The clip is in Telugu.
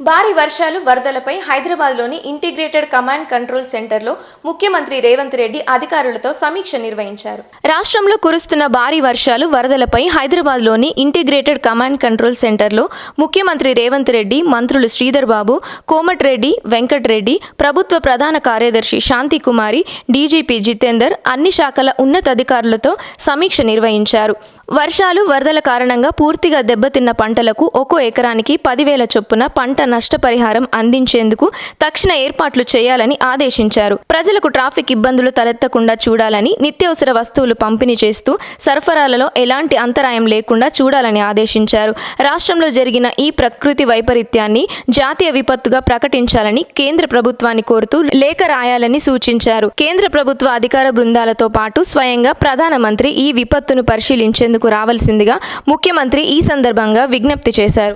భారీ వర్షాలు వరదలపై హైదరాబాద్లోని ఇంటిగ్రేటెడ్ కమాండ్ కంట్రోల్ సెంటర్లో ముఖ్యమంత్రి రేవంత్ రెడ్డి అధికారులతో సమీక్ష నిర్వహించారు. రాష్ట్రంలో కురుస్తున్న భారీ వర్షాలు వరదలపై హైదరాబాద్లోని ఇంటిగ్రేటెడ్ కమాండ్ కంట్రోల్ సెంటర్లో ముఖ్యమంత్రి రేవంత్ రెడ్డి మంత్రులు శ్రీధర్ బాబు కోమటిరెడ్డి వెంకటరెడ్డి ప్రభుత్వ ప్రధాన కార్యదర్శి శాంతి కుమారి డీజీపీ జితేందర్ అన్ని శాఖల ఉన్నతాధికారులతో సమీక్ష నిర్వహించారు. వర్షాలు వరదల కారణంగా పూర్తిగా దెబ్బతిన్న పంటలకు ఒక్కో ఎకరానికి పదివేల చొప్పున పంట నష్టపరిహారం అందించేందుకు తక్షణ ఏర్పాట్లు చేయాలని ఆదేశించారు. ప్రజలకు ట్రాఫిక్ ఇబ్బందులు తలెత్తకుండా చూడాలని నిత్యావసర వస్తువులు పంపిణీ చేస్తూ సరఫరాలలో ఎలాంటి అంతరాయం లేకుండా చూడాలని ఆదేశించారు. రాష్ట్రంలో జరిగిన ఈ ప్రకృతి వైపరీత్యాన్ని జాతీయ విపత్తుగా ప్రకటించాలని కేంద్ర ప్రభుత్వాన్ని కోరుతూ లేఖ రాయాలని సూచించారు. కేంద్ర ప్రభుత్వ అధికార బృందాలతో పాటు స్వయంగా ప్రధానమంత్రి ఈ విపత్తును పరిశీలించేందుకు రావాల్సిందిగా ముఖ్యమంత్రి ఈ సందర్భంగా విజ్ఞప్తి చేశారు.